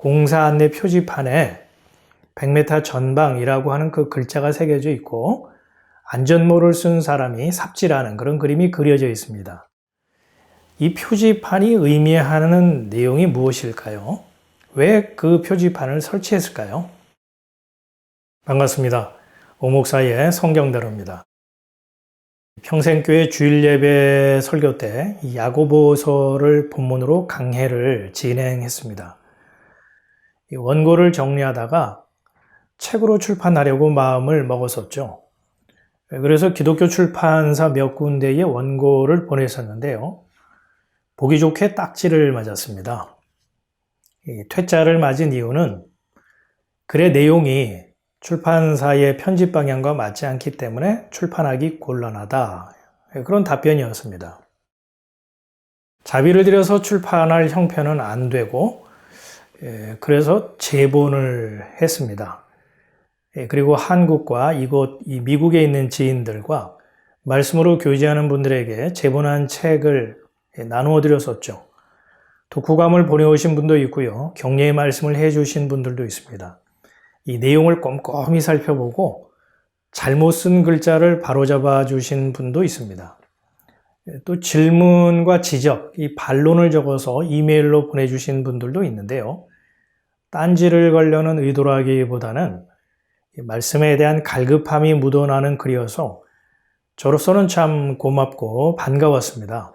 공사 안내 표지판에 100m 전방이라고 하는 그 글자가 새겨져 있고 안전모를 쓴 사람이 삽질하는 그런 그림이 그려져 있습니다. 이 표지판이 의미하는 내용이 무엇일까요? 왜 그 표지판을 설치했을까요? 반갑습니다. 오목사의 성경대로입니다. 평생교회 주일 예배 설교 때 야고보서를 본문으로 강해를 진행했습니다. 원고를 정리하다가 책으로 출판하려고 마음을 먹었었죠. 그래서 기독교 출판사 몇 군데에 원고를 보냈었는데요. 보기 좋게 딱지를 맞았습니다. 퇴짜를 맞은 이유는 글의 내용이 출판사의 편집 방향과 맞지 않기 때문에 출판하기 곤란하다. 그런 답변이었습니다. 자비를 들여서 출판할 형편은 안 되고, 그래서 재본을 했습니다. 그리고 한국과 이곳, 미국에 있는 지인들과 말씀으로 교제하는 분들에게 재본한 책을 나누어 드렸었죠. 독후감을 보내오신 분도 있고요. 격려의 말씀을 해주신 분들도 있습니다. 이 내용을 꼼꼼히 살펴보고 잘못 쓴 글자를 바로잡아 주신 분도 있습니다. 또 질문과 지적, 이 반론을 적어서 이메일로 보내주신 분들도 있는데요. 딴지를 걸려는 의도라기보다는 말씀에 대한 갈급함이 묻어나는 글이어서 저로서는 참 고맙고 반가웠습니다.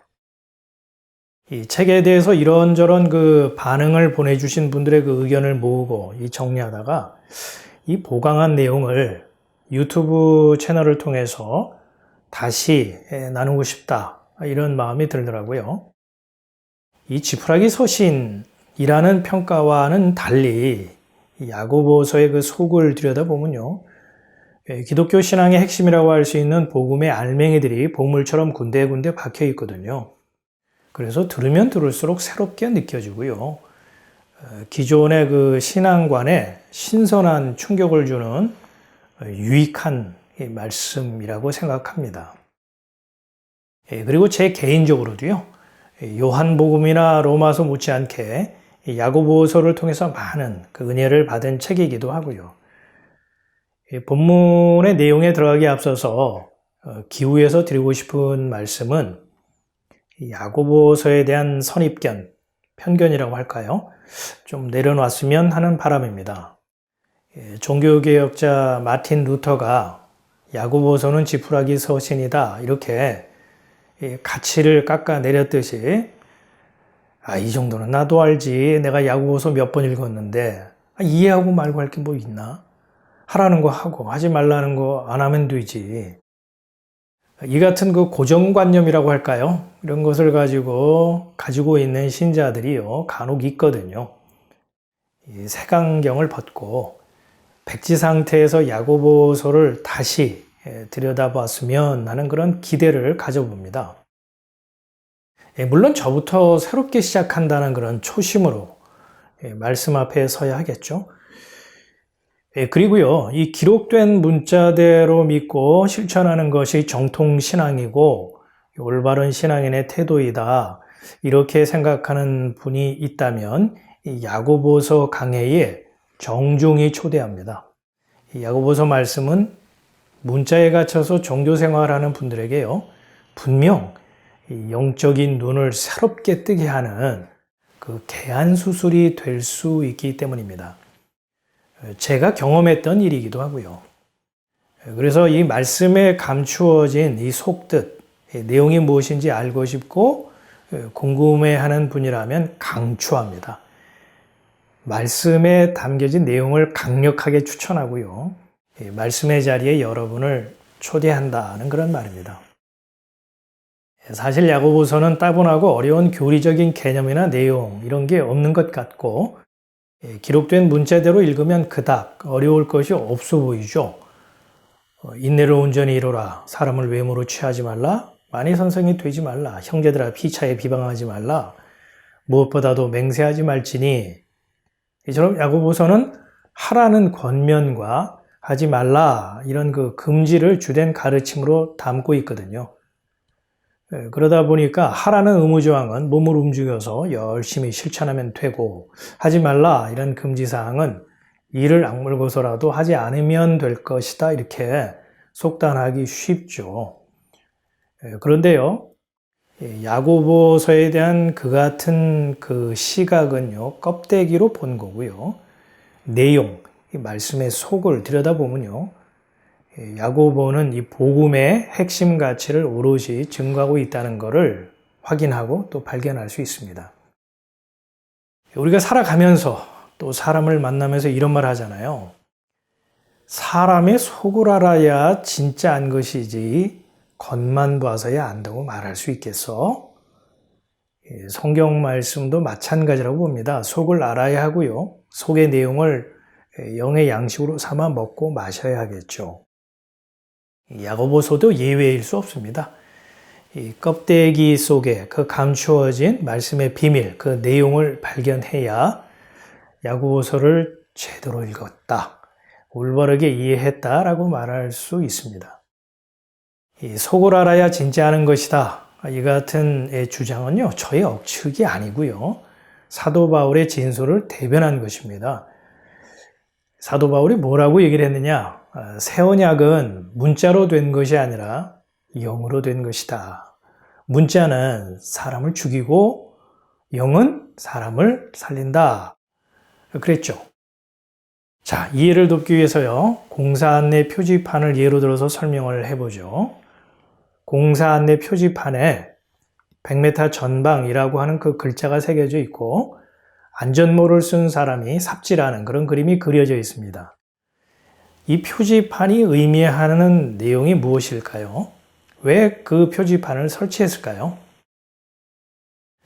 이 책에 대해서 이런저런 그 반응을 보내주신 분들의 그 의견을 모으고 이 정리하다가 이 보강한 내용을 유튜브 채널을 통해서 다시 나누고 싶다. 이런 마음이 들더라고요. 이 지푸라기 서신 이라는 평가와는 달리 야고보서의 그 속을 들여다보면요. 기독교 신앙의 핵심이라고 할 수 있는 복음의 알맹이들이 보물처럼 군데군데 박혀 있거든요. 그래서 들으면 들을수록 새롭게 느껴지고요. 어, 기존의 그 신앙관에 신선한 충격을 주는 유익한 말씀이라고 생각합니다. 예, 그리고 제 개인적으로도요, 요한복음이나 로마서 못지않게 야고보서를 통해서 많은 그 은혜를 받은 책이기도 하고요. 본문의 내용에 들어가기 앞서서 어, 기후에서 드리고 싶은 말씀은 야고보서에 대한 선입견, 편견이라고 할까요? 좀 내려놨으면 하는 바람입니다. 예, 종교개혁자 마틴 루터가 야고보서는 지푸라기 서신이다 이렇게 가치를 깎아내렸듯이 아, 이 정도는 나도 알지. 내가 야구보서 몇 번 읽었는데 아, 이해하고 말고 할 게 뭐 있나? 하라는 거 하고 하지 말라는 거 안 하면 되지. 이 같은 그 고정관념이라고 할까요? 이런 것을 가지고 가지고 있는 신자들이요 간혹 있거든요. 이 색안경을 벗고 백지 상태에서 야고보서를 다시 예, 들여다봤으면 하는 그런 기대를 가져봅니다. 예, 물론 저부터 새롭게 시작한다는 그런 초심으로 예, 말씀 앞에 서야 하겠죠. 예, 그리고요, 이 기록된 문자대로 믿고 실천하는 것이 정통 신앙이고 올바른 신앙인의 태도이다. 이렇게 생각하는 분이 있다면 야고보서 강해에 정중히 초대합니다. 야고보서 말씀은 문자에 갇혀서 종교 생활하는 분들에게요, 분명 영적인 눈을 새롭게 뜨게 하는 그 개안 수술이 될 수 있기 때문입니다. 제가 경험했던 일이기도 하고요. 그래서 이 말씀에 감추어진 이 속뜻, 내용이 무엇인지 알고 싶고 궁금해하는 분이라면 강추합니다. 말씀에 담겨진 내용을 강력하게 추천하고요. 말씀의 자리에 여러분을 초대한다는 그런 말입니다. 사실 야고보서는 따분하고 어려운 교리적인 개념이나 내용 이런 게 없는 것 같고 예, 기록된 문자대로 읽으면 그닥 어려울 것이 없어 보이죠. 어, 인내를 온전히 이루라. 사람을 외모로 취하지 말라. 만이 선생이 되지 말라. 형제들아 피차에 비방하지 말라. 무엇보다도 맹세하지 말지니 이처럼 야고보서는 하라는 권면과 하지 말라 이런 그 금지를 주된 가르침으로 담고 있거든요. 예, 그러다 보니까 하라는 의무조항은 몸을 움직여서 열심히 실천하면 되고 하지 말라 이런 금지사항은 이를 악물고서라도 하지 않으면 될 것이다 이렇게 속단하기 쉽죠. 예, 그런데요, 예, 야고보서에 대한 그 같은 그 시각은요, 껍데기로 본 거고요. 내용, 이 말씀의 속을 들여다보면요, 예, 야고보는 이 복음의 핵심 가치를 오롯이 증거하고 있다는 것을 확인하고 또 발견할 수 있습니다. 우리가 살아가면서 또 사람을 만나면서 이런 말 하잖아요. 사람의 속을 알아야 진짜 안 것이지 겉만 봐서야 안다고 말할 수 있겠어? 예, 성경 말씀도 마찬가지라고 봅니다. 속을 알아야 하고요. 속의 내용을 예, 영의 양식으로 삼아 먹고 마셔야 하겠죠. 야고보서도 예외일 수 없습니다. 이 껍데기 속에 그 감추어진 말씀의 비밀, 그 내용을 발견해야 야고보서를 제대로 읽었다, 올바르게 이해했다라고 말할 수 있습니다. 이 속을 알아야 진짜 아는 것이다. 이 같은 주장은요, 저의 억측이 아니고요. 사도 바울의 진술을 대변한 것입니다. 사도 바울이 뭐라고 얘기를 했느냐? 아, 새 언약은 문자로 된 것이 아니라 영으로 된 것이다. 문자는 사람을 죽이고 영은 사람을 살린다. 그랬죠. 자, 이해를 돕기 위해서요. 공사 안내 표지판을 예로 들어서 설명을 해보죠. 공사 안내 표지판에 100m 전방이라고 하는 그 글자가 새겨져 있고 안전모를 쓴 사람이 삽질하는 그런 그림이 그려져 있습니다. 이 표지판이 의미하는 내용이 무엇일까요? 왜 그 표지판을 설치했을까요?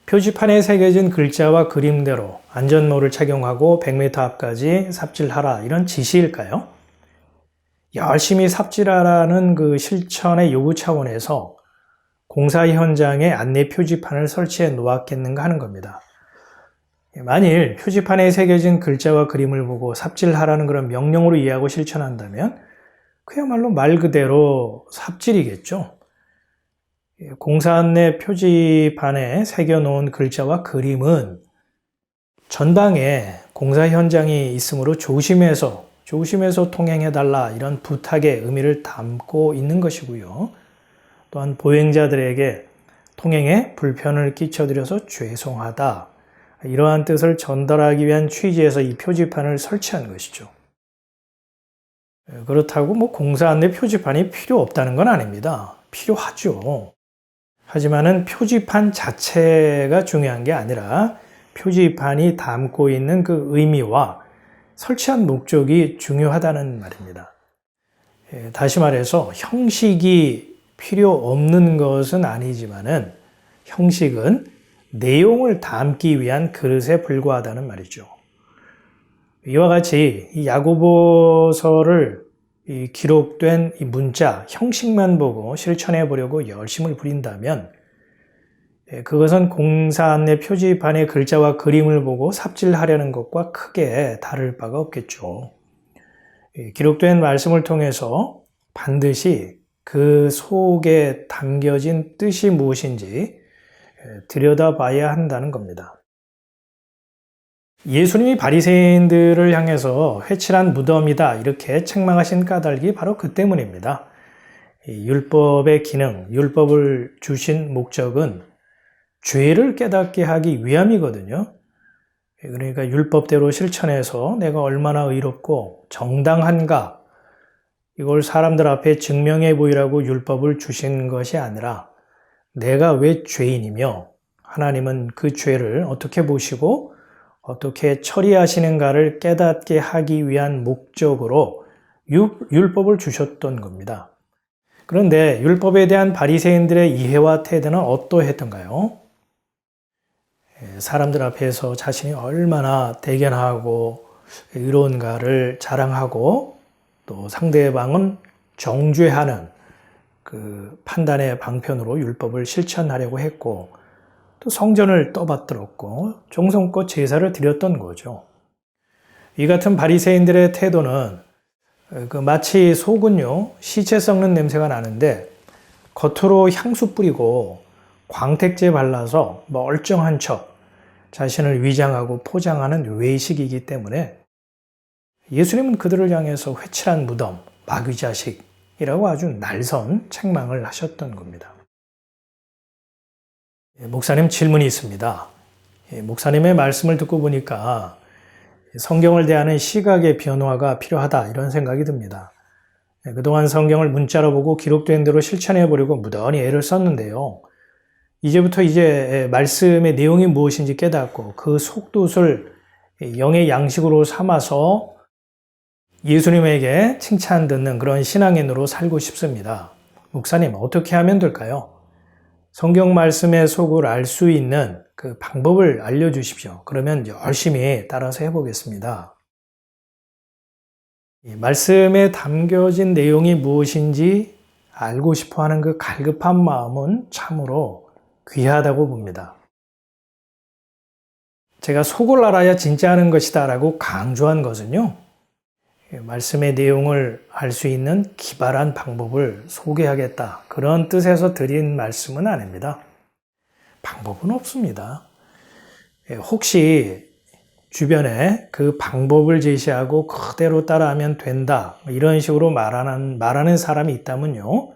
표지판에 새겨진 글자와 그림대로 안전모를 착용하고 100m 앞까지 삽질하라 이런 지시일까요? 열심히 삽질하라는 그 실천의 요구 차원에서 공사 현장에 안내 표지판을 설치해 놓았겠는가 하는 겁니다. 만일 표지판에 새겨진 글자와 그림을 보고 삽질하라는 그런 명령으로 이해하고 실천한다면 그야말로 말 그대로 삽질이겠죠. 공사 안내 표지판에 새겨놓은 글자와 그림은 전방에 공사 현장이 있으므로 조심해서 조심해서 통행해달라 이런 부탁의 의미를 담고 있는 것이고요. 또한 보행자들에게 통행에 불편을 끼쳐드려서 죄송하다. 이러한 뜻을 전달하기 위한 취지에서 이 표지판을 설치한 것이죠. 그렇다고 뭐 공사 안내 표지판이 필요 없다는 건 아닙니다. 필요하죠. 하지만은 표지판 자체가 중요한 게 아니라 표지판이 담고 있는 그 의미와 설치한 목적이 중요하다는 말입니다. 예, 다시 말해서 형식이 필요 없는 것은 아니지만은 형식은 내용을 담기 위한 그릇에 불과하다는 말이죠. 이와 같이 이 야고보서를 이 기록된 이 문자 형식만 보고 실천해 보려고 열심을 부린다면 예, 그것은 공사 안내 표지판의 글자와 그림을 보고 삽질하려는 것과 크게 다를 바가 없겠죠. 기록된 말씀을 통해서 반드시 그 속에 담겨진 뜻이 무엇인지 예, 들여다봐야 한다는 겁니다. 예수님이 바리새인들을 향해서 회칠한 무덤이다 이렇게 책망하신 까닭이 바로 그 때문입니다. 율법의 기능, 율법을 주신 목적은 죄를 깨닫게 하기 위함이거든요. 그러니까 율법대로 실천해서 내가 얼마나 의롭고 정당한가 이걸 사람들 앞에 증명해 보이라고 율법을 주신 것이 아니라 내가 왜 죄인이며 하나님은 그 죄를 어떻게 보시고 어떻게 처리하시는가를 깨닫게 하기 위한 목적으로 율법을 주셨던 겁니다. 그런데 율법에 대한 바리새인들의 이해와 태도는 어떠했던가요? 예, 사람들 앞에서 자신이 얼마나 대견하고 의로운가를 자랑하고 또 상대방은 정죄하는 그 판단의 방편으로 율법을 실천하려고 했고 또 성전을 떠받들었고 종성껏 제사를 드렸던 거죠. 이 같은 바리새인들의 태도는 그 마치 속은요 시체 썩는 냄새가 나는데 겉으로 향수 뿌리고 광택제 발라서 멀쩡한 척 자신을 위장하고 포장하는 외식이기 때문에 예수님은 그들을 향해서 회칠한 무덤, 마귀 자식 이라고 아주 날선 책망을 하셨던 겁니다. 예, 목사님 질문이 있습니다. 예, 목사님의 말씀을 듣고 보니까 성경을 대하는 시각의 변화가 필요하다 이런 생각이 듭니다. 예, 그동안 성경을 문자로 보고 기록된 대로 실천해 보려고 무던히 애를 썼는데요. 이제부터 이제 말씀의 내용이 무엇인지 깨닫고 그 속뜻을 영의 양식으로 삼아서 예수님에게 칭찬 듣는 그런 신앙인으로 살고 싶습니다. 목사님, 어떻게 하면 될까요? 성경 말씀의 속을 알 수 있는 그 방법을 알려주십시오. 그러면 열심히 따라서 해보겠습니다. 말씀에 담겨진 내용이 무엇인지 알고 싶어 하는 그 갈급한 마음은 참으로 귀하다고 봅니다. 제가 속을 알아야 진짜 하는 것이다 라고 강조한 것은요, 말씀의 내용을 알 수 있는 기발한 방법을 소개하겠다. 그런 뜻에서 드린 말씀은 아닙니다. 방법은 없습니다. 예, 혹시 주변에 그 방법을 제시하고 그대로 따라하면 된다. 이런 식으로 말하는, 말하는 사람이 있다면요.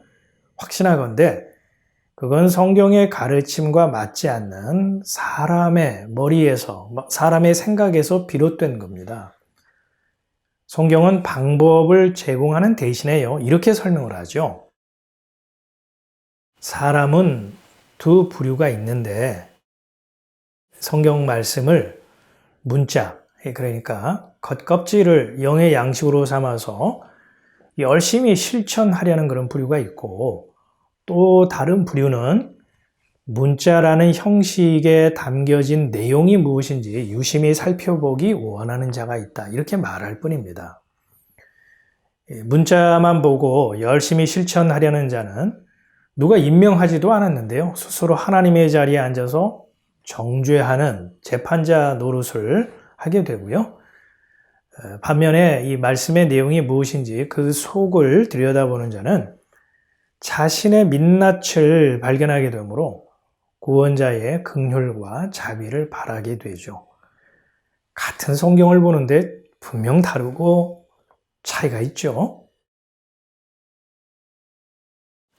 확신하건대 그건 성경의 가르침과 맞지 않는 사람의 머리에서, 사람의 생각에서 비롯된 겁니다. 성경은 방법을 제공하는 대신에요. 이렇게 설명을 하죠. 사람은 두 부류가 있는데 성경 말씀을 문자, 그러니까 겉껍질을 영의 양식으로 삼아서 열심히 실천하려는 그런 부류가 있고 또 다른 부류는 문자라는 형식에 담겨진 내용이 무엇인지 유심히 살펴보기 원하는 자가 있다. 이렇게 말할 뿐입니다. 예, 문자만 보고 열심히 실천하려는 자는 누가 임명하지도 않았는데요. 스스로 하나님의 자리에 앉아서 정죄하는 재판자 노릇을 하게 되고요. 어, 반면에 이 말씀의 내용이 무엇인지 그 속을 들여다보는 자는 자신의 민낯을 발견하게 되므로 구원자의 긍휼과 자비를 바라게 되죠. 같은 성경을 보는데 분명 다르고 차이가 있죠.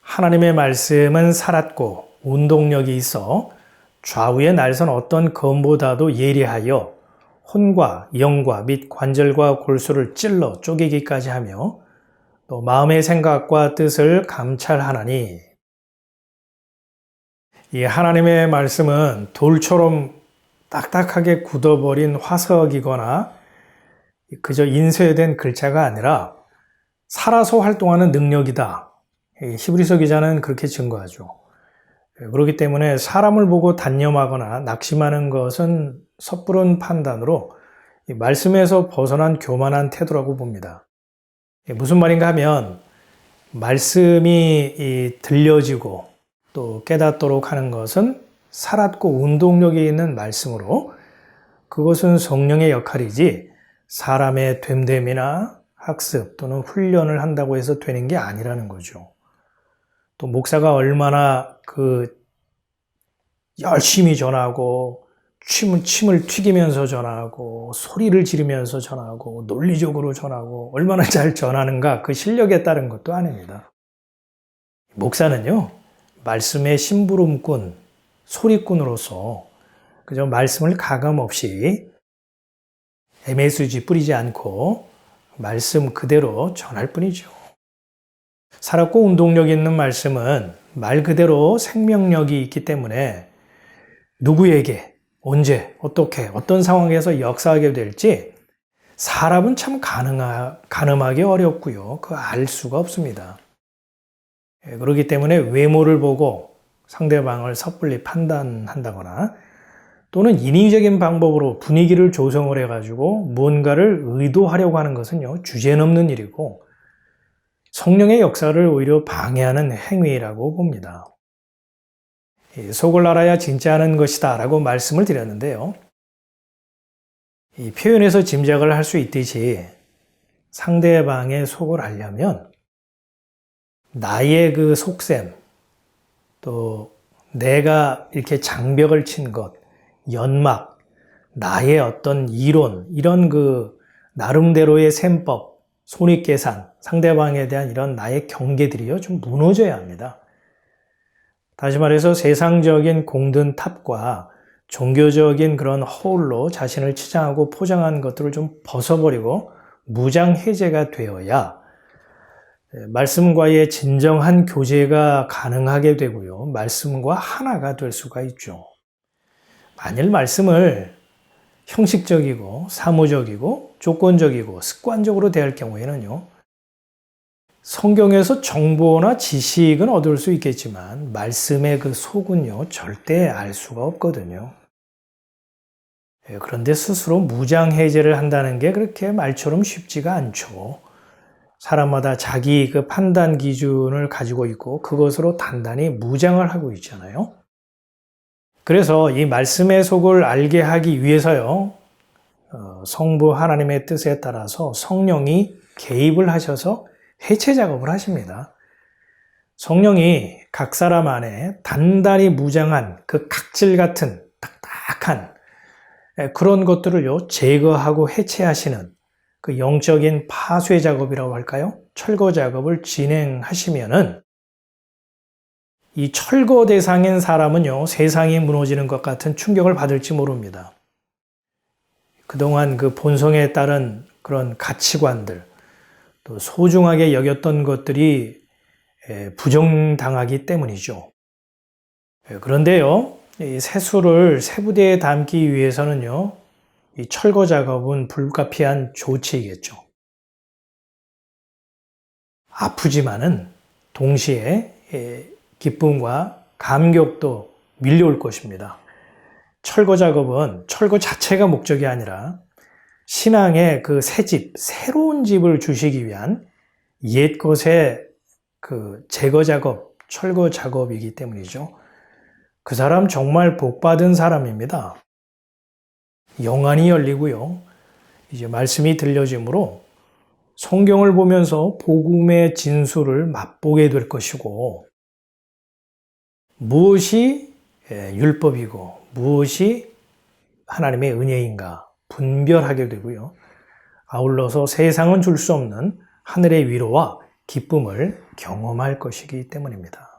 하나님의 말씀은 살았고 운동력이 있어 좌우의 날선 어떤 검보다도 예리하여 혼과 영과 및 관절과 골수를 찔러 쪼개기까지 하며 또 마음의 생각과 뜻을 감찰하나니 이 하나님의 말씀은 돌처럼 딱딱하게 굳어버린 화석이거나 그저 인쇄된 글자가 아니라 살아서 활동하는 능력이다. 히브리서 기자는 그렇게 증거하죠. 그렇기 때문에 사람을 보고 단념하거나 낙심하는 것은 섣부른 판단으로 말씀에서 벗어난 교만한 태도라고 봅니다. 무슨 말인가 하면 말씀이 들려지고 또 깨닫도록 하는 것은 살았고 운동력이 있는 말씀으로 그것은 성령의 역할이지 사람의 됨됨이나 학습 또는 훈련을 한다고 해서 되는 게 아니라는 거죠. 또 목사가 얼마나 그 열심히 전하고 침을, 침을 튀기면서 전하고 소리를 지르면서 전하고 논리적으로 전하고 얼마나 잘 전하는가 그 실력에 따른 것도 아닙니다. 목사는요, 말씀의 심부름꾼, 소리꾼으로서 그저 말씀을 가감 없이 MSG 뿌리지 않고 말씀 그대로 전할 뿐이죠. 살았고 운동력 있는 말씀은 말 그대로 생명력이 있기 때문에 누구에게, 언제, 어떻게, 어떤 상황에서 역사하게 될지 사람은 참 가능하, 가늠하기 어렵고요. 그 알 수가 없습니다. 예, 그렇기 때문에 외모를 보고 상대방을 섣불리 판단한다거나 또는 인위적인 방법으로 분위기를 조성을 해가지고 무언가를 의도하려고 하는 것은요, 주제넘는 일이고 성령의 역사를 오히려 방해하는 행위라고 봅니다. 속을 알아야 진짜 하는 것이다 라고 말씀을 드렸는데요. 이 표현에서 짐작을 할 수 있듯이 상대방의 속을 알려면 나의 그 속셈, 또 내가 이렇게 장벽을 친 것, 연막, 나의 어떤 이론, 이런 그 나름대로의 셈법, 손익계산, 상대방에 대한 이런 나의 경계들이요, 좀 무너져야 합니다. 다시 말해서 세상적인 공든 탑과 종교적인 그런 허울로 자신을 치장하고 포장한 것들을 좀 벗어버리고 무장해제가 되어야 말씀과의 진정한 교제가 가능하게 되고요. 말씀과 하나가 될 수가 있죠. 만일 말씀을 형식적이고 사무적이고 조건적이고 습관적으로 대할 경우에는요. 성경에서 정보나 지식은 얻을 수 있겠지만 말씀의 그 속은요. 절대 알 수가 없거든요. 예, 그런데 스스로 무장 해제를 한다는 게 그렇게 말처럼 쉽지가 않죠. 사람마다 자기 그 판단 기준을 가지고 있고 그것으로 단단히 무장을 하고 있잖아요. 그래서 이 말씀의 속을 알게 하기 위해서요, 어, 성부 하나님의 뜻에 따라서 성령이 개입을 하셔서 해체 작업을 하십니다. 성령이 각 사람 안에 단단히 무장한 그 각질 같은 딱딱한 예, 그런 것들을요, 제거하고 해체하시는 그 영적인 파쇄 작업이라고 할까요? 철거 작업을 진행하시면은 이 철거 대상인 사람은요, 세상이 무너지는 것 같은 충격을 받을지 모릅니다. 그동안 그 본성에 따른 그런 가치관들, 또 소중하게 여겼던 것들이 부정당하기 때문이죠. 그런데요, 이 세수를 세부대에 담기 위해서는요, 이 철거 작업은 불가피한 조치이겠죠. 아프지만은 동시에 기쁨과 감격도 밀려올 것입니다. 철거 작업은 철거 자체가 목적이 아니라 신앙의 그 새 집, 새로운 집을 주시기 위한 옛 것의 그 제거 작업, 철거 작업이기 때문이죠. 그 사람 정말 복받은 사람입니다. 영안이 열리고요. 이제 말씀이 들려지므로 성경을 보면서 복음의 진수를 맛보게 될 것이고 무엇이 예, 율법이고 무엇이 하나님의 은혜인가 분별하게 되고요. 아울러서 세상은 줄 수 없는 하늘의 위로와 기쁨을 경험할 것이기 때문입니다.